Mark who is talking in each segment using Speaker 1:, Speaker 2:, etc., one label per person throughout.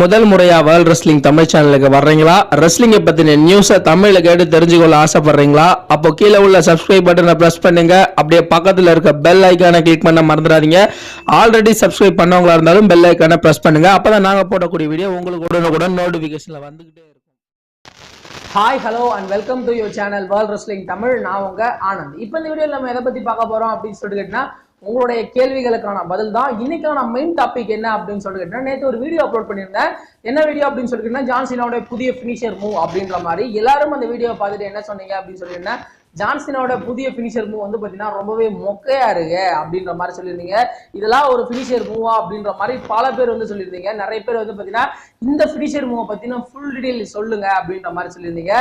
Speaker 1: முதல் முறையா world wrestling Tamil சேனலுக்கு வர்றீங்களா? ரெஸ்லிங்கை பத்தின நியூஸை தமிழ்ல கேட்டு தெரிஞ்சுக்கொள்ள ஆசைப்படுறீங்களா? அப்போ கீழே உள்ள சப்ஸ்கிரைப் பட்டனை ப்ரெஸ் பண்ணுங்க. அப்படியே பக்கத்துல இருக்க பெல் ஐக்கானை கிளிக் பண்ண மறந்துடாதீங்க. ஆல்ரெடி சப்ஸ்கிரைப் பண்ணவங்களா இருந்தாலும் பெல் ஐக்கானை ப்ரெஸ் பண்ணுங்க. அப்பதான் நாங்க போடக்கூடிய வீடியோ உங்களுக்கு உடனுக்குடன் நோட்டிபிகேஷன்ல வந்துகிட்டே இருக்கும்.
Speaker 2: Hi hello and welcome to your channel world wrestling Tamil நான் உங்க ஆனந்த். இப்போ இந்த வீடியோ நம்ம எதை பத்தி பார்க்க போறோம் அப்படின்னு சொல்லிட்டு கேட்டா உங்களுடைய கேள்விகளுக்கான பதில் தான் இன்னைக்கான மெயின் டாபிக் என்ன அப்படின்னு சொல்லிட்டு கேட்டா நேற்று ஒரு வீடியோ அப்லோட் பண்ணியிருந்தேன். என்ன வீடியோ அப்படின்னு சொல்லிட்டு ஜான்சினாவுடைய புதிய ஃபினிஷர் மூவ் அப்படின்ற மாதிரி. எல்லாரும் அந்த வீடியோ பார்த்துட்டு என்ன சொன்னீங்க அப்படின்னு சொல்லியிருந்தேன் ஜான்சனோட புதிய ஃபினிஷர் மூவ் வந்து பார்த்தீங்கன்னா ரொம்பவே மொக்கையா இருக்கு அப்படின்ற மாதிரி சொல்லியிருந்தீங்க. இதெல்லாம் ஒரு ஃபினிஷர் மூவா அப்படின்ற மாதிரி பல பேர் வந்து சொல்லியிருந்தீங்க. நிறைய பேர் வந்து பார்த்தீங்கன்னா இந்த ஃபினிஷர் மூவை பற்றின ஃபுல் டீடைல் சொல்லுங்க அப்படின்ற மாதிரி சொல்லியிருந்தீங்க.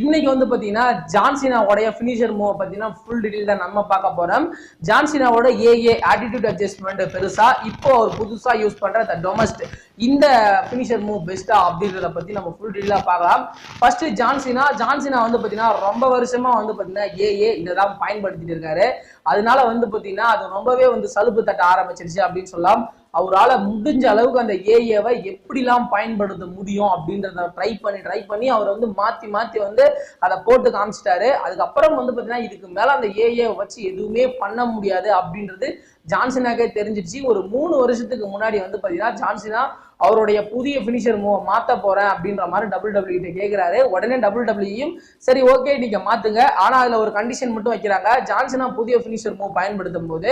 Speaker 2: இன்னைக்கு வந்து பார்த்தீங்கன்னா ஜான்சினாவோடைய ஃபினிஷர் மூவை பார்த்தீங்கன்னா ஃபுல் டீடைல் தான் நம்ம பார்க்க போறோம். ஜான்சினாவோட ஏஏ ஆட்டிடியூட் அட்ஜஸ்ட்மெண்ட் பெருசா இப்போ அவர் புதுசா யூஸ் பண்ற த டொமஸ்ட் இந்த ஃபினிஷர் மூவ் பெஸ்ட்டா அப்படின்றத பத்தி நம்ம ஃபுல் டீடைலா பார்க்கலாம். ஃபர்ஸ்ட் ஜான்சினா ஜான்சினா வந்து பார்த்தீங்கன்னா ரொம்ப வருஷமா வந்து பார்த்தீங்கன்னா ஏஏ இதை தான் பயன்படுத்திட்டு இருக்காரு. அதனால வந்து பார்த்தீங்கன்னா அது ரொம்பவே வந்து சலுப்பு தட்ட ஆரம்பிச்சிருச்சு அப்படின்னு சொல்லலாம். அவரால் முடிஞ்ச அளவுக்கு அந்த ஏஏவை எப்படிலாம் பயன்படுத்த முடியும் அப்படின்றத ட்ரை பண்ணி ட்ரை பண்ணி அவர் வந்து மாற்றி மாற்றி வந்து அதை போட்டு காமிச்சிட்டாரு. அதுக்கப்புறம் வந்து பார்த்தீங்கன்னா இதுக்கு மேலே அந்த ஏஏ வச்சு எதுவுமே பண்ண முடியாது அப்படின்றது ஜான்சனாக்கே தெரிஞ்சிடுச்சு ஒரு மூணு வருஷத்துக்கு முன்னாடி வந்து பார்த்தீங்கன்னா ஜான்சினா அவருடைய புதிய ஃபினிஷர் மூவை மாற்ற போறேன் அப்படின்ற மாதிரி டபுள் டபிள்யூ கிட்ட கேட்குறாரு உடனே டபுள் டபிள்யூயும் சரி ஓகே நீங்க மாத்துங்க. ஆனா அதுல ஒரு கண்டிஷன் மட்டும் வைக்கிறாங்க. ஜான்சனா புதிய ஃபினிஷர் மூவ் பயன்படுத்தும் போது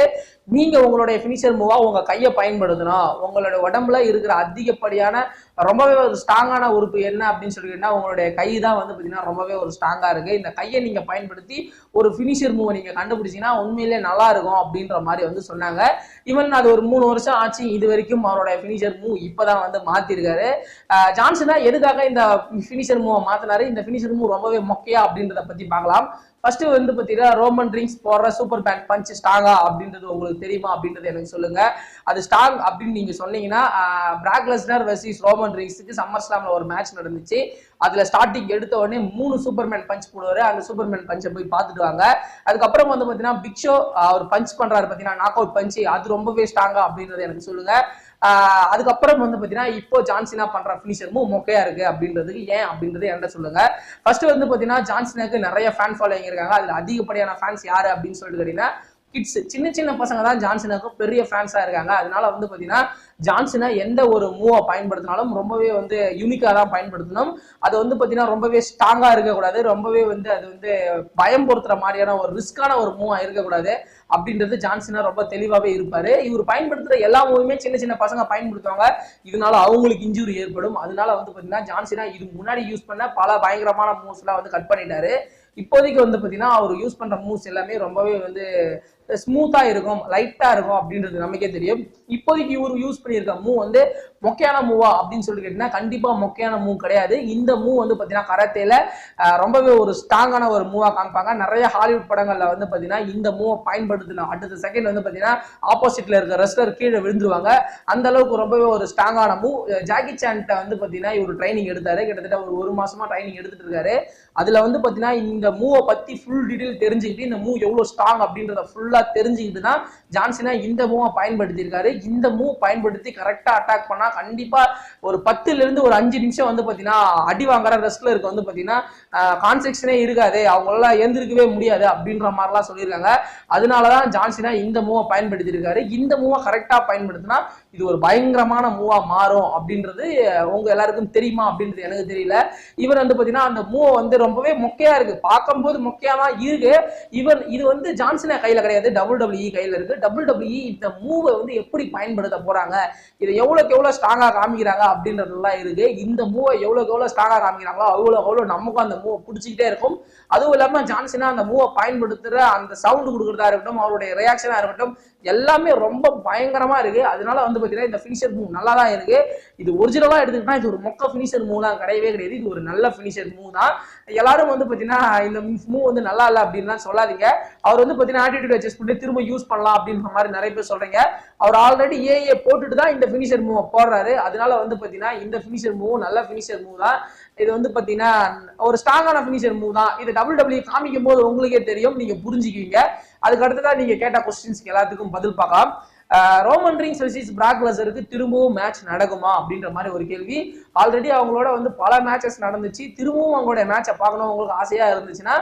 Speaker 2: நீங்க உங்களுடைய ஃபினிஷர் மூவா உங்க கையை பயன்படுத்தணும். உங்களுடைய உடம்புல இருக்கிற அதிகப்படியான ரொம்பவே ஒரு ஸ்ட்ராங்கான உறுப்பு என்ன அப்படின்னு சொல்லிக்கிட்டா உங்களுடைய கை தான் வந்து பார்த்தீங்கன்னா ரொம்பவே ஒரு ஸ்ட்ராங்கா இருக்கு. இந்த கையை நீங்க பயன்படுத்தி ஒரு ஃபினிஷர் மூவை நீங்க கண்டுபிடிச்சீங்கன்னா உண்மையிலே நல்லா இருக்கும் அப்படின்ற மாதிரி வந்து சொன்னாங்க. ஈவன் அது ஒரு மூணு வருஷம் ஆச்சு இது வரைக்கும் அவருடைய ஃபினிஷர் மூவ் இப்பதான் வந்து மாத்திருக்காரு. அஹ் ஜான்சனா எதுக்காக இந்த ஃபினிஷர் மூவை மாற்றினாரு இந்த ஃபினிஷர் மூவ் ரொம்பவே மொக்கையா அப்படின்றத பத்தி பார்க்கலாம். ஃபர்ஸ்ட் வந்து பார்த்தீங்கன்னா ரோமன் ட்ரிங்க்ஸ் போடுற சூப்பர் பேண்ட் பஞ்ச் ஸ்ட்ராங்கா அப்படின்றது உங்களுக்கு தெரியுமா அப்படின்றது எனக்கு சொல்லுங்க. அது ஸ்ட்ராங் அப்படின்னு நீங்க சொன்னீங்கன்னா பிராக் லெஸ்னர் வெர்சஸ் ரோமன் ட்ரிங்க்ஸுக்கு சம்மர் ஸ்லாம்ல ஒரு மேட்ச் நடந்துச்சு. அதுல ஸ்டார்டிங் எடுத்த உடனே மூணு சூப்பர்மேன் பஞ்ச் போடுவாரு. அந்த சூப்பர்மேன் பஞ்சை போய் பார்த்துட்டு வாங்க. அதுக்கப்புறம் வந்து பார்த்தீங்கன்னா பிக் ஷோ அவர் பஞ்ச் பண்றாரு பார்த்தீங்கன்னா நாக் அவுட் பஞ்ச் அது ரொம்பவே ஸ்ட்ராங்கா அப்படின்றது எனக்கு சொல்லுங்க. அதுக்கப்புறம் வந்து பார்த்தீங்கன்னா இப்போ ஜான்சினா பண்ற ஃபினிஷர் மொக்கையா இருக்கு அப்படின்றதுக்கு ஏன் அப்படின்றது என்கிட்ட சொல்லுங்க. ஃபர்ஸ்ட் வந்து பார்த்தீங்கன்னா ஜான்சினாக்கு நிறைய ஃபேன் ஃபாலோயிங் இருக்காங்க. அதுல அதிகப்படியான ஃபேன்ஸ் யாரு அப்படின்னு சொல்லிட்டு கேட்டீங்கன்னா கிட்ஸ் சின்ன சின்ன பசங்க தான் ஜான்சனுக்கு பெரிய ஃபேன்ஸாக இருக்காங்க. அதனால வந்து பார்த்தீங்கன்னா ஜான்சனை எந்த ஒரு மூவை பயன்படுத்தினாலும் ரொம்பவே வந்து யூனிக்காக தான் பயன்படுத்தணும். அது வந்து பார்த்தீங்கன்னா ரொம்பவே ஸ்ட்ராங்காக இருக்கக்கூடாது. ரொம்பவே வந்து அது வந்து பயம் பொறுத்துற மாதிரியான ஒரு ரிஸ்கான ஒரு மூவாக இருக்கக்கூடாது. அப்படின்றது ஜான்சனா ரொம்ப தெளிவாகவே இருப்பார். இவர் பயன்படுத்துகிற எல்லா மூவுமே சின்ன சின்ன பசங்க பயன்படுத்துவாங்க. இதனால அவங்களுக்கு இன்ஜுரி ஏற்படும். அதனால வந்து பார்த்தீங்கன்னா ஜான்சனா இது முன்னாடி யூஸ் பண்ண பல பயங்கரமான மூவ்ஸ்லாம் வந்து கட் பண்ணிட்டாரு. இப்போதைக்கு வந்து பார்த்தீங்கன்னா அவர் யூஸ் பண்ணுற மூவ்ஸ் எல்லாமே ரொம்பவே வந்து ஸ்மூத்தா இருக்கும் லைட்டா இருக்கும் அப்படின்றது நமக்கே தெரியும். இப்போதைக்கு இவர் யூஸ் பண்ணியிருக்க மூவ் வந்து மொக்கையான மூவா அப்படின்னு சொல்லி கேட்டீங்கன்னா கண்டிப்பா மொக்கையான மூவ் கிடையாது. இந்த மூவ் வந்து பாத்தீங்கன்னா கராத்தேல ரொம்பவே ஒரு ஸ்ட்ராங்கான ஒரு மூவா காமிப்பாங்க. நிறைய ஹாலிவுட் படங்கள்ல வந்து பாத்தீங்கன்னா இந்த மூவை பயன்படுத்தின அடுத்த செகண்ட் வந்து பாத்தீங்கன்னா ஆப்போசிட்ல இருக்க ரெஸ்லர் கீழே விழுந்துருவாங்க. அந்த அளவுக்கு ரொம்பவே ஒரு ஸ்ட்ராங்கான மூவ் ஜாக்கி சான்ட்ட வந்து பாத்தீங்கன்னா இவர் ட்ரைனிங் எடுத்தாரு. கிட்டத்தட்ட ஒரு ஒரு மாசமா ட்ரைனிங் எடுத்துட்டு இருக்காரு. அதுல வந்து பாத்தீங்கன்னா இந்த மூவை பத்தி ஃபுல் டீட்டெயில் தெரிஞ்சுக்கிட்டு இந்த மூவ் எவ்வளவு ஸ்ட்ராங் அப்படின்றத ஃபுல்லா தெரிஞ்சுக்கிட்டு தான் ஜான்சினா இந்த மூவை பயன்படுத்தியிருக்காரு. இந்த மூவ் பயன்படுத்தி கரெக்டா அட்டாக் பண்ணா கண்டிப்பா ஒரு பத்துல இருந்து ஒரு அஞ்சு நிமிஷம் வந்து பாத்தீங்கன்னா அடி வாங்குற ரெஸ்லருக்கு வந்து பாத்தீங்கன்னா கான்செக்ஷனே இருக்காது. அவங்களால எழுந்திருக்கவே முடியாது அப்படின்ற மாதிரிலாம் சொல்லியிருக்காங்க. அதனாலதான் ஜான்சினா இந்த மூவை பயன்படுத்தியிருக்காரு. இந்த மூவை கரெக்டா பயன்படுத்தினா இது ஒரு பயங்கரமான மூவா மாறும் அப்படின்றது உங்க எல்லாருக்கும் தெரியுமா அப்படின்றது எனக்கு தெரியல. இவர் வந்து பாத்தீங்கன்னா அந்த மூவை வந்து ரொம்பவே மொக்கையா இருக்கு. பார்க்கும்போது மொக்கையா தான் இருக்கு. இவர் இது வந்து ஜான்சனா கையில கிடையாது டபுள் டபிள்யூஇ கையில இருக்கு. டபுள் டபிள்யூஇ இந்த மூவை வந்து எப்படி பயன்படுத்த போறாங்க? இதை எவ்வளவுக்கு எவ்வளவு ஸ்ட்ராங்கா காமிக்கிறாங்க அப்படின்றதுலாம் இருக்கு. இந்த மூவை எவ்வளவுக்கு எவ்வளவு ஸ்ட்ராங்கா காமிக்கிறாங்களோ அவ்வளவு அவ்வளவு நமக்கும் அந்த மூவை பிடிச்சிக்கிட்டே இருக்கும். அதுவும் இல்லாம ஜான்சனா அந்த மூவை பயன்படுத்துற அந்த சவுண்ட் கொடுக்குறதா இருக்கட்டும் அவருடைய ரியாக்ஷனா இருக்கட்டும் எல்லாமே ரொம்ப பயங்கரமா இருக்கு. அதனால வந்து பாத்தீங்கன்னா இந்த ஃபினிஷர் மூவ் நல்லா தான் இருக்கு. இது ஒரிஜினலா எடுத்துக்கிட்டா இது ஒரு மொக்க ஃபினிஷர் மூவ்லாம் கிடையவே கிடையாது. இது ஒரு நல்ல ஃபினிஷர் மூவ் தான். எல்லாரும் வந்து பாத்தீங்கன்னா இந்த மூவ் வந்து நல்லா இல்லை அப்படின்லாம் சொல்லாதீங்க. அவர் வந்து பாத்தீங்கன்னா ஆட்டிடியூட் அட்ஜஸ்ட் பண்ணி திரும்ப யூஸ் பண்ணலாம் அப்படின்ற மாதிரி நிறைய பேர் சொல்றீங்க. அவர் ஆல்ரெடி ஏஏ போட்டுட்டு தான் இந்த ஃபினிஷர் மூவ் போடுறாரு. அதனால வந்து பாத்தீங்கன்னா இந்த ஃபினிஷர் மூவ் நல்ல ஃபினிஷர் மூவ் தான். இது வந்து பாத்தீங்கன்னா ஒரு ஸ்ட்ராங்கான ஃபினிஷர் மூவ் தான். இது டபுள் டபிள்யூ காமிக்கும் போது உங்களுக்கே தெரியும். நீங்க புரிஞ்சுக்குவீங்க. அதுக்கு அடுத்ததான் நீங்க கேட்ட கொஸ்டின்ஸ்க்கு எல்லாத்துக்கும் பதில் பார்க்கலாம். ரோமன் ரிங்ஸ் வெர்சஸ் பிராக் லெசருக்கு திரும்பவும் மேட்ச் நடக்குமா அப்படின்ற மாதிரி ஒரு கேள்வி. ஆல்ரெடி அவங்களோட வந்து பல மேட்சஸ் நடந்துச்சு. திரும்பவும் அவங்களுடைய மேட்சை பார்க்கணும் அவங்களுக்கு ஆசையா இருந்துச்சுன்னா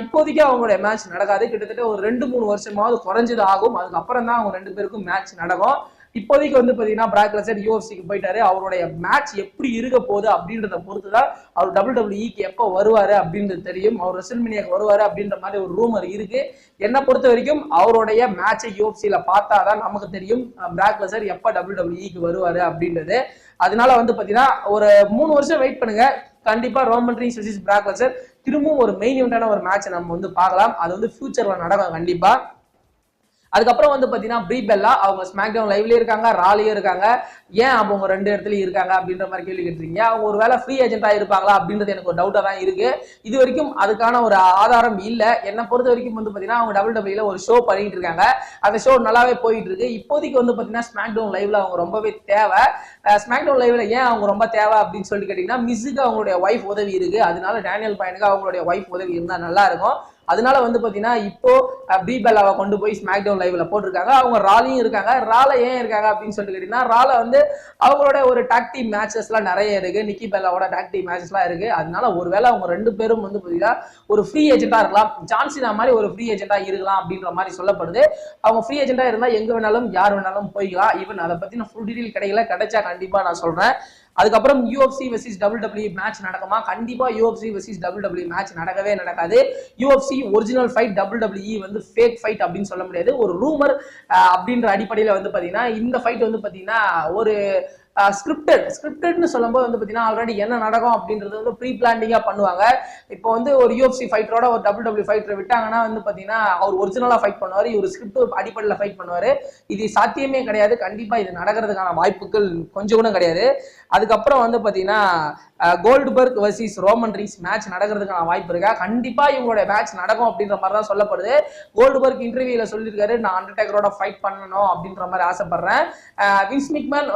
Speaker 2: இப்போதைக்கு அவங்களுடைய மேட்ச் நடக்காது. கிட்டத்தட்ட ஒரு ரெண்டு மூணு வருஷமாவது குறைஞ்சது ஆகும். அதுக்கப்புறம் தான் அவங்க ரெண்டு பேருக்கும் மேட்ச் நடக்கும். இப்போதைக்கு வந்து பாத்தீங்கன்னா பிராக் லெசர் யூஎஃப்சிக்கு போயிட்டாரு. அவருடைய மேட்ச் எப்படி இருக்க போகுது அப்படின்றத பொறுத்து தான் அவர் டபுள் டபிள்யூஇக்கு எப்போ வருவாரு அப்படின்றது தெரியும். அவர் ரெசல்மினியாக்கு வருவாரு அப்படின்ற மாதிரி ஒரு ரூமர் இருக்கு. என்னை பொறுத்த வரைக்கும் அவருடைய மேட்சை யூஎஃப்சியில பார்த்தா தான் நமக்கு தெரியும் பிராக் லெசர் எப்போ டபுள் டபிள்யூஇக்கு வருவாரு அப்படின்றது. அதனால வந்து பாத்தீங்கன்னா ஒரு மூணு வருஷம் வெயிட் பண்ணுங்க. கண்டிப்பா Roman Reigns versus Brock Lesnar திரும்பவும் ஒரு மெயின் இவெண்டான ஒரு மேட்ச் நம்ம வந்து பார்க்கலாம். அது வந்து ஃபியூச்சர்ல நடக்கும் கண்டிப்பா. அதுக்கப்புறம் வந்து பார்த்தீங்கன்னா ப்ரீ பெல்லா அவங்க ஸ்மாக் டவுன் லைவ்லயே இருக்காங்க ராலியும் இருக்காங்க. ஏன் அப்போ அவங்க ரெண்டு இடத்துலயும் இருக்காங்க அப்படின்ற மாதிரி கேள்வி கேட்டிருக்கீங்க. அவங்க ஒரு வேலை ஃப்ரீ ஏஜென்ட்டாக இருப்பாங்களா அப்படின்றது எனக்கு ஒரு டவுட்டா தான் இருக்கு. இது வரைக்கும் அதுக்கான ஒரு ஆதாரம் இல்லை. என்னை பொறுத்த வரைக்கும் வந்து பார்த்தீங்கன்னா அவங்க டபுள் டபிள்யூல ஒரு ஷோ பண்ணிட்டு இருக்காங்க. அந்த ஷோ நல்லாவே போயிட்டு இருக்கு. இப்போதைக்கு வந்து பார்த்தீங்கன்னா ஸ்மாக் டவுன் லைவ்ல அவங்க ரொம்பவே தேவை. ஸ்மாக் டவுன் லைவ்ல ஏன் அவங்க ரொம்ப தேவை அப்படின்னு சொல்லிட்டு கேட்டீங்கன்னா மிஸ்ஸுக்கு அவங்களுடைய ஒய்ஃப் உதவி இருக்கு. அதனால டேனியல் பையனுக்கு அவங்களுடைய ஒய்ஃப் உதவி இருந்தால் நல்லா இருக்கும். அதனால வந்து பார்த்தீங்கன்னா இப்போ பி பெல்லாவை கொண்டு போய் ஸ்மாக் டவுன் லைவ்ல போட்டிருக்காங்க. அவங்க ராலியும் இருக்காங்க. ரால ஏன் இருக்காங்க அப்படின்னு சொல்லிட்டு கேட்டீங்கன்னா ரால வந்து அவங்களோட ஒரு டாக்டி மேட்சஸ்லாம் நிறைய இருக்கு. நிக்கி பெல்லாவோட டாக்டி மேட்சஸ்லாம் இருக்கு. அதனால ஒருவேளை அவங்க ரெண்டு பேரும் வந்து பார்த்தீங்கன்னா ஒரு ஃப்ரீ ஏஜென்ட்டா இருக்கலாம். ஜான்சினா மாதிரி ஒரு ஃப்ரீ ஏஜென்ட்டா இருக்கலாம் அப்படின்ற மாதிரி சொல்லப்படுது. அவங்க ஃப்ரீ ஏஜென்ட்டா இருந்தால் எங்க வேணாலும் யார் வேணாலும் போய்க்கலாம். ஈவன் அதை பத்தி நான் ஃபுல் டீடைல் கிடைக்கல கிடைச்சா கண்டிப்பா நான் சொல்றேன். அதுக்கப்புறம் UFC versus double W match நடக்குமா? கண்டிப்பா UFC versus double W match நடக்கவே நடக்காது. UFC original fight double W வந்து ஃபேக் ஃபைட் அப்படின்னு சொல்ல முடியாது. ஒரு ரூமர் அப்படின்ற அடிப்படையில் வந்து பார்த்தீங்கன்னா இந்த ஃபைட் வந்து பார்த்தீங்கன்னா ஒரு ஸ்கிரிப்டட் ஸ்கிரிப்டட்னு சொல்லும்போது வந்து பார்த்தீங்கன்னா ஆல்ரெடி என்ன நடக்கும் அப்படின்றது வந்து ப்ரீ பிளானிங்காக பண்ணுவாங்க. இப்போ வந்து ஒரு யூஎஃப்சி ஃபைட்டரோட ஒரு டபுள் டபுள்யூ ஃபைட்டரை விட்டாங்கன்னா வந்து பார்த்தீங்கன்னா அவர் ஒரிஜினலாக ஃபைட் பண்ணுவார் இவர் ஸ்கிரிப்ட் அடிப்படையில் ஃபைட் பண்ணுவார். இது சாத்தியமே கிடையாது. கண்டிப்பாக இது நடக்கிறதுக்கான வாய்ப்புகள் கொஞ்சம் கூட கிடையாது. அதுக்கப்புறம் வந்து பார்த்தீங்கன்னா Goldberg versus Roman Reigns match நடக்கிறதுக்கான வாய்ப்பு இருக்கா? கண்டிப்பா இவங்களுடைய மேட்ச் நடக்கும் அப்படின்ற மாதிரி தான் சொல்லப்படுது. கோல்டுபர்க் இன்டர்வியூல சொல்லியிருக்காரு நான் அண்டர்டேக்கரோட ஃபைட் பண்ணணும் அப்படின்ற மாதிரி ஆசைப்படுறேன். வின்ஸ் மிக்மேன்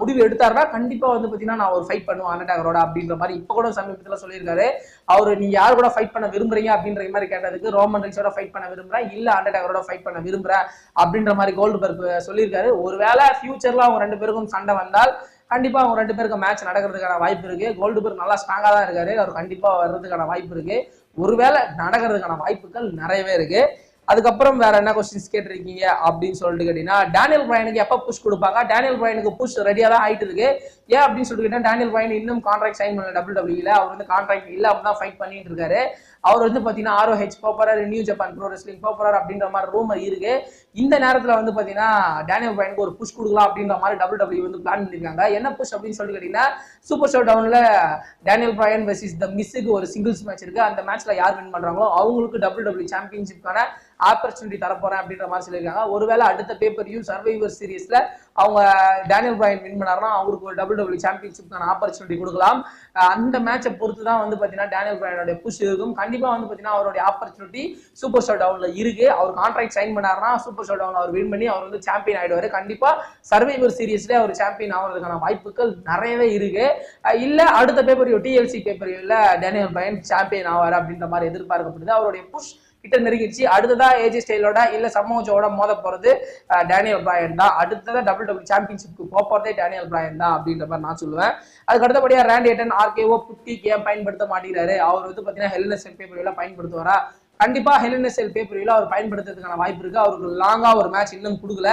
Speaker 2: முடிவு எடுத்தாருன்னா கண்டிப்பா வந்து பாத்தீங்கன்னா நான் ஒரு ஃபைட் பண்ணுவேன் அண்டர்டேக்கரோட அப்படின்ற மாதிரி இப்போ கூட சமீபத்தில் சொல்லியிருக்காரு. அவர் நீ யார் கூட ஃபைட் பண்ண விரும்புறீங்க? அப்படின்ற மாதிரி கேட்டதுக்கு ரோமன் ரீஸோட ஃபைட் பண்ண விரும்புறேன். இல்ல அண்டர்டேக்கரோட ஃபைட் பண்ண விரும்புறேன் அப்படின்ற மாதிரி கோல்டுபர்க் சொல்லியிருக்காரு. ஒருவேளை ஃபியூச்சரில் அவங்க ரெண்டு பேருக்கும் சண்டை வந்தால் கண்டிப்பாக அவங்க ரெண்டு பேருக்கும் மேட்ச் நடக்கிறதுக்கான வாய்ப்பு இருக்குது கோல்டு பேர் நல்லா ஸ்ட்ராங்காக தான் இருக்காரு. அவர் கண்டிப்பாக வர்றதுக்கான வாய்ப்பு இருக்குது ஒருவேளை நடக்கிறதுக்கான வாய்ப்புகள் நிறையவே இருக்குது அதுக்கப்புறம் வேற என்ன கொஸ்டின்ஸ் கேட்டிருக்கீங்க அப்படின்னு சொல்லிட்டு கேட்டீங்கன்னா டேனியல் பிரைனுக்கு எப்போ புஷ் கொடுப்பாங்க? டேனியல் பிரைனுக்கு புஷ் ரெடியாக தான் ஆயிட்டு இருக்கு. ஏன் அப்படின்னு சொல்லிட்டு கேட்டா டேனியல் பிரைன் இன்னும் கான்ட்ராக்ட் சைன் பண்ணல டபுள் டபிள்யூல அவர் வந்து கான்ட்ராக்ட் இல்லாமல் தான் ஃபைட் பண்ணிட்டு இருக்காரு. அவர் வந்து பார்த்தீங்கன்னா ஆரோ ஹெச் போறாரு நியூ ஜப்பான் ப்ரோ ரெஸ்லிங் போப்பரார் அப்படின்ற மாதிரி ரூமர் இருக்கு. இந்த நேரத்தில் வந்து பார்த்தீங்கன்னா டேனியல் பயனுக்கு ஒரு புஷ் கொடுக்கலாம் அப்படின்ற மாதிரி டபுள் டபிள்யூ வந்து பிளான் பண்ணியிருக்காங்க என்ன புஷ் அப்படின்னு சொல்லிட்டு கேட்டீங்கன்னா சூப்பர் ஷோ டவுனில் டேனியல் பயன் வெர்சஸ் த மிஸ்ஸுக்கு ஒரு சிங்கிள்ஸ் மேட்ச் இருக்கு. அந்த மேட்ச்ல யார் வின் பண்ணுறாங்களோ அவங்களுக்கு டபுள் டபிள்யூ சாம்பியன்ஷிப்கான ஆப்பர்ச்சுனிட்டி தரப்போறேன் அப்படின்ற மாதிரி சொல்லியிருக்காங்க. ஒருவேளை அடுத்த பேப்பர் யூ சர்வைவர் சீரீஸ்ல அவங்க டேனியல் பிராயன் வின் பண்ணாருன்னா அவருக்கு ஒரு டபுள் டபிள்யூ சாம்பியன்ஷிப்க்கான ஆப்பர்ச்சுனிட்டி கொடுக்கலாம். அந்த மேட்சை பொறுத்து தான் வந்து பார்த்தீங்கன்னா டேனியல் பிரையனோட புஷ் இருக்கும். கண்டிப்பாக வந்து பார்த்தீங்கன்னா அவருடைய ஆப்பர்ச்சுனிட்டி சூப்பர் ஷோ டவுன்ல இருக்கு. அவர் கான்ட்ராக்ட் சைன் பண்ணாருன்னா சூப்பர் ஷோ டவுன் அவர் வின் பண்ணி அவர் வந்து சாம்பியன் ஆயிடுவாரு. கண்டிப்பாக சர்வைவர் சீரீஸ்ல அவர் சாம்பியன் ஆகிறதுக்கான வாய்ப்புகள் நிறையவே இருக்கு. இல்லை இல்ல அடுத்த பேப்பர் டிஎல்சி பேப்பர் இல்ல டேனியல் பிராயன் சாம்பியன் ஆவார் அப்படின்ற மாதிரி எதிர்பார்க்கப்படுது. அவருடைய புஷ் கிட்ட நெருங்கிடுச்சு. அடுத்ததா ஏஜி ஸ்டைலோட இல்ல சமோஜோட மோத போறது டேனியல் பிராயன் தான். அடுத்ததா டபுள் டபுள் சாம்பியன்ஷிப்க்கு போறதே டேனியல் பிராயன் தான் அப்படின்ற மாதிரி நான் சொல்லுவேன். அதுக்கு அடுத்தபடியா ரேண்ட் ஏட்டன் ஆர்கேஓ புட்டி கேம் பயன்படுத்த மாட்டேங்கிறாரு. அவர் வந்து பாத்தீங்கன்னா ஹெல்னஸ் பேப்பர் பயன்படுத்துவாரா? கண்டிப்பா ஹெல்என்எஸ்எல் பேப்பர் அவர் பயன்படுத்துறதுக்கான வாய்ப்பு இருக்கு. அவருக்கு லாங்கா ஒரு மேட்ச் இன்னும் கொடுக்கல.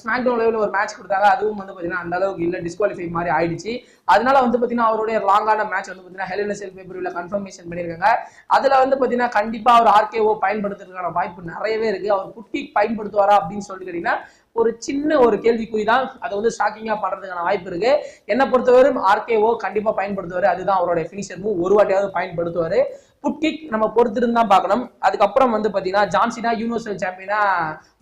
Speaker 2: ஸ்மாக்டவுன் லெவலில் ஒரு மேட்ச் கொடுத்தாங்க. அதுவும் வந்து பாத்தீங்கன்னா அந்த அளவுக்கு இல்லை டிஸ்குவாலிஃபை மாதிரி ஆயிடுச்சு. அதனால வந்து பாத்தீங்கன்னா அவருடைய லாங்கான மேட்ச் வந்து பாத்தீங்கன்னா ஹெல்என்எஸ்எல் பேப்பர் கன்ஃபர்மேஷன் பண்ணியிருக்காங்க. அதுல வந்து பாத்தீங்கன்னா கண்டிப்பா அவர் ஆர்கேஓ பயன்படுத்துறதுக்கான வாய்ப்பு நிறையவே இருக்கு. அவர் குட்டி பயன்படுத்துவாரா அப்படின்னு சொல்லிட்டு கேட்டீங்கன்னா ஒரு சின்ன ஒரு கேள்விக்குறி தான் அதை வந்து ஷாக்கிங்கா பண்றதுக்கான வாய்ப்பு இருக்கு. என்னை பொறுத்தவரையும் ஆர்கேஓ கண்டிப்பா பயன்படுத்துவாரு. அதுதான் அவருடைய ஃபினிஷர் மூவ் ஒரு வாட்டியாவது பயன்படுத்துவாரு. புட்கிக் நம்ம பொறுத்திருந்து தான் பார்க்கணும். அதுக்கப்புறம் வந்து பார்த்தீங்கன்னா ஜான்சினா யூனிவர்சல் சாம்பியனா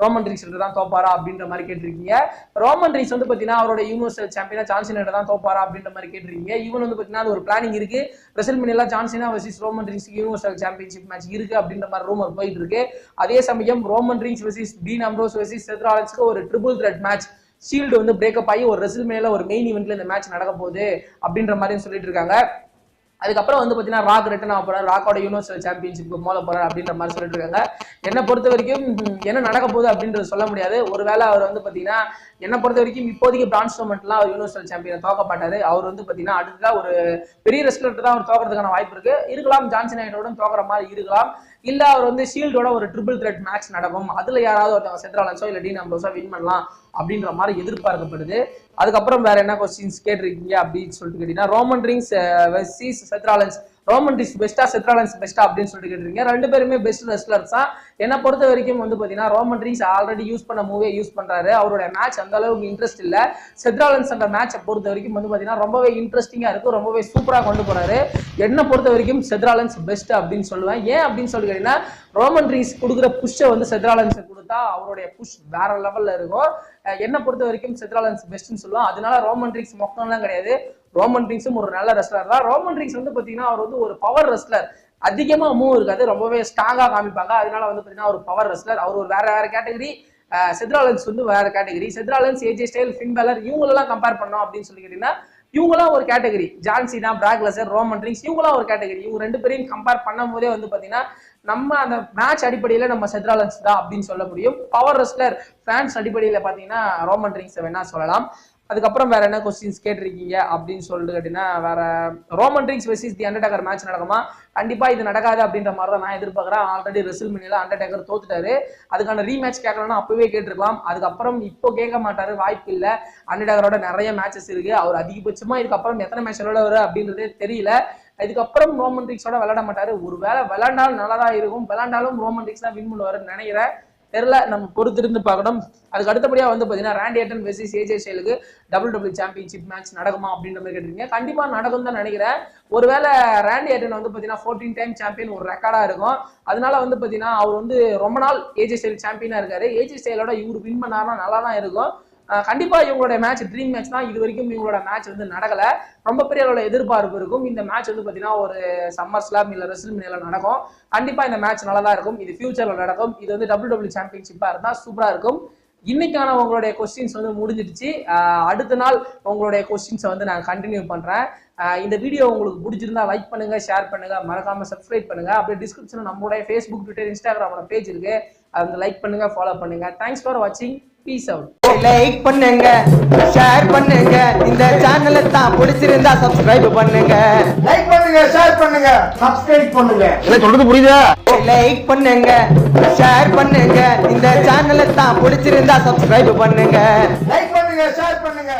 Speaker 2: ரோமன் ரீஸ் தான் தோப்பாரா அப்படின்ற மாதிரி கேட்டிருக்கீங்க. ரோமன் ரீஸ் வந்து பார்த்தீங்கன்னா அவரோட யூனிவர்சல் சாம்பியனா ஜான்சினா தான் தோப்பாரா அப்படின்ற மாதிரி கேட்டிருக்கீங்க. இவன் வந்து பார்த்தீங்கன்னா அது ஒரு பிளானிங் இருக்கு. ரெசல்மெனியெல்லாம் John Cena versus Roman Reigns universal championship match இருக்கு அப்படின்ற மாதிரி ரூமர் போயிட்டு இருக்கு அதே சமயம் Roman Reigns versus Dean Ambrose versus செத்ராலன்ஸ்க்கு ஒரு ட்ரிபிள் த்ரெட் மேட்ச் ஷீல்டு வந்து பிரேக்கப் ஆகி ஒரு ரெசல்மேனியில ஒரு மெயின் ஈவெண்ட்ல இந்த மேட்ச் நடக்க போகுது அப்படின்ற மாதிரி சொல்லிட்டு இருக்காங்க அதுக்கப்புறம் வந்து பார்த்தீங்கன்னா ராக் ரிட்டன் ஆக போறாரு. ராக்கோட யூனிவர்சல் சாம்பியன்ஷிப் மோத போறாரு அப்படின்ற மாதிரி சொல்லிட்டு இருக்காங்க. என்னை பொறுத்த வரைக்கும் என்ன நடக்க போகுது அப்படின்றது சொல்ல முடியாது. ஒருவேளை அவர் வந்து பார்த்தீங்கன்னா என்னை பொறுத்த வரைக்கும் இப்போதைக்கு பிரான்ஸ் டோமெண்ட்லாம் அவர் யூனிவர்சல் சாம்பியன் தோக்கப்பட்டாரு அவர் வந்து பார்த்தீங்கன்னா அடுத்ததாக ஒரு பெரிய ரெஸ்லர் தான் அவர் தோக்கிறதுக்கான வாய்ப்பு இருக்கு. இருக்கலாம் ஜான்சன் ஐட்டோட தோக்கிற மாதிரி இருக்கலாம். இல்ல அவர் வந்து ஷீல்டோட ஒரு ட்ரிபிள் த்ரெட் மேட்ச் நடக்கும். அதுல யாராவது ஒருத்தவங்க செத்ராலன்ஸோ இல்ல டீன் அம்ரோஸோ வின் பண்ணலாம் அப்படின்ற மாதிரி எதிர்பார்க்கப்படுது. அதுக்கப்புறம் வேற என்ன கொஸ்டின்ஸ் கேட்டிருக்கீங்க அப்படின்னு சொல்லிட்டு கேட்டீங்கன்னா ரோமன் ரிங்ஸ் சீஸ் செத்ராலன்ஸ் ரோமன் டிஸ் பெஸ்டா செத்ராலன்ஸ் பெஸ்டா அப்படின்னு சொல்லிட்டு கேட்டிருக்கீங்க. ரெண்டு பேருமே பெஸ்ட் ரெஸ்லர்ஸ் தான் என்னை பொறுத்த வரைக்கும் வந்து பார்த்தீங்கன்னா ரோமன் ரீஸ் ஆல்ரெடி யூஸ் பண்ண மூவே யூஸ் பண்றாரு. அவரோட மேட்ச் அந்த அளவுக்கு இன்ட்ரெஸ்ட் இல்ல. செத்ராலன்ஸ் அந்த மேட்சை பொறுத்த வரைக்கும் வந்து பார்த்தீங்கன்னா ரொம்பவே இன்ட்ரெஸ்டிங்கா இருக்கும் ரொம்பவே சூப்பரா கொண்டு போறாரு. என்னை பொறுத்த வரைக்கும் செத்ராலன்ஸ் பெஸ்ட் அப்படின்னு சொல்லுவேன். ஏன் அப்படின்னு சொல்லி கேட்டீங்கன்னா ரோமன் ரீஸ் கொடுக்குற புஷ்ஷை வந்து செத்ராலன்ஸ் கொடுத்தா அவருடைய புஷ் வேற லெவல்ல இருக்கும். என்னை பொறுத்த வரைக்கும் செத்ராலன்ஸ் பெஸ்ட்னு சொல்லுவோம் அதனால ரோமன் ரீக்ஸ் மொக்கம்லாம் கிடையாது. ரோமன் ரீக்ஸும் ஒரு நல்ல ரெஸ்லர் தான். ரோமன் ரீக்ஸ் வந்து பாத்தீங்கன்னா அவர் வந்து ஒரு பவர் ரெஸ்லர் அதிகமா மூவ் இருக்காது. ரொம்பவே ஸ்ட்ராங்காக காமிப்பாங்க. அதனால வந்து பாத்தீங்கன்னா ஒரு பவர் ரெஸ்லர் அவர் ஒரு வேற வேற கேட்டகரி செத்ராலன்ஸ் வந்து வேற category Seth Rollins AJ Styles Finn Balor இவங்களெல்லாம் கம்பேர் பண்ணோம் அப்படின்னு சொல்லி கேட்டீங்கன்னா இவங்களாம் ஒரு category John Cena Brock Roman Reigns இவங்களாம் ஒரு கேட்டகரி இவங்க ரெண்டு பேரையும் கம்பேர் பண்ணும் போதே வந்து பாத்தீங்கன்னா நம்ம அந்த மேட்ச் அடிப்படையில் நம்ம செத்ராலன்ஸ் தான் அப்படின்னு சொல்ல முடியும். பவர் ரெஸ்லர் ஃபேன்ஸ் அடிப்படையில் பார்த்தீங்கன்னா ரோமன் ரிங்ஸ் வேணா சொல்லலாம். அதுக்கப்புறம் வேற என்ன கொஸ்டின்ஸ் கேட்டிருக்கீங்க அப்படின்னு சொல்லிட்டு கேட்டீங்கன்னா வேற Roman Reigns versus the Undertaker match நடக்குமா? கண்டிப்பா இது நடக்காது அப்படின்ற மாதிரி தான் நான் எதிர்பார்க்குறேன். ஆல்ரெடி ரெசில் மினியில் அண்டர்டேக்கர் தோத்துட்டாரு. அதுக்கான ரீமேட்ச் கேட்கலன்னா அப்பவே கேட்டிருக்கலாம். அதுக்கப்புறம் இப்போ கேட்க மாட்டாரு வாய்ப்பு இல்லை. அண்டர்டேக்கரோட நிறைய மேட்சஸ் இருக்கு. அவர் அதிகபட்சமா இதுக்கப்புறம் எத்தனை மேட்ச் விளையாடுவாரு அப்படின்றதே தெரியல. இதுக்கப்புறம் ரோமன் ரிக்ஸோட விளையாட மாட்டாரு. ஒருவேளை விளையாண்டாலும் நல்லா தான் இருக்கும். விளையாண்டாலும் ரோமன் ரிக்ஸ் தான் வின் பண்ணுவாருன்னு நினைக்கிறேன். தெரியல நம்ம பொறுத்திருந்து பார்க்கணும். அதுக்கு அடுத்தபடியா வந்து பாத்தீங்கன்னா ரேண்டி ஏட்டன் வெர்சஸ் ஏஜே ஸ்டைலுக்கு டபுள் டபுள் சாம்பியன்ஷிப் மேட்ச் நடக்குமா அப்படின்ற மாதிரி கேட்டிருக்கீங்க. கண்டிப்பா நடக்கும் தான் நினைக்கிறேன். ஒருவேளை ரேண்டி ஏட்டன் வந்து பாத்தீங்கன்னா ஃபோர்டீன் டைம் சாம்பியன் ஒரு ரெக்கார்டா இருக்கும். அதனால வந்து பாத்தீங்கன்னா அவர் வந்து ரொம்ப நாள் ஏஜே ஸ்டைல் சாம்பியனா இருக்காரு. ஏஜே ஸ்டைலோட இவர் வின் பண்ணாருன்னா நல்லா தான் இருக்கும். கண்டிப்பா இவங்களோட மேட்ச் ட்ரீம் மேட்ச் தான் இது வரைக்கும் இவங்களோட மேட்ச் வந்து நடக்கல. ரொம்ப பெரிய அளவுல எதிர்பார்ப்பு இருக்கும். இந்த மேட்ச் வந்து பாத்தீங்கன்னா ஒரு சம்மர் ஸ்லாம் இல்ல ரெசில் நடக்கும். கண்டிப்பா இந்த மேட்ச் நல்லா தான் இருக்கும். இது ஃபியூச்சர்ல நடக்கும். இது வந்து டபுள் டபுள் சாம்பியன்ஷிப்பா இருந்தா சூப்பரா இருக்கும். இன்னைக்கான உங்களுடைய கொஸ்டின்ஸ் வந்து முடிஞ்சிடுச்சு. அடுத்த நாள் உங்களுடைய கொஸ்டின்ஸை வந்து நான் கண்டினியூ பண்றேன். இந்த வீடியோ உங்களுக்கு பிடிச்சிருந்தா லைக் பண்ணுங்க ஷேர் பண்ணுங்க. மறக்காம சப்ஸ்கிரைப் பண்ணுங்க. அப்படியே டிஸ்கிரிப்ஷன்ல நம்மளுடைய ஃபேஸ்புக் ட்விட்டர் இன்ஸ்டாகிராமோட பேஜ் இருக்கு. அதை லைக் பண்ணுங்க ஃபாலோ பண்ணுங்க. தேங்க்ஸ் ஃபார் வாட்சிங் பீஸ் அவுட்
Speaker 3: லைக் பண்ணுங்க ஷேர் பண்ணுங்க. இந்த சேனலை தான் பிடிச்சிருந்தா சப்ஸ்கிரைப் பண்ணுங்க.
Speaker 4: லைக் பண்ணுங்க ஷேர் பண்ணுங்க சப்ஸ்கிரைப் பண்ணுங்க.
Speaker 1: சொல்றது புரியுதா?
Speaker 3: லைக் பண்ணுங்க ஷேர் பண்ணுங்க. இந்த சேனலை தான் பிடிச்சிருந்தா சப்ஸ்கிரைப் பண்ணுங்க.
Speaker 4: லைக் பண்ணுங்க ஷேர் பண்ணுங்க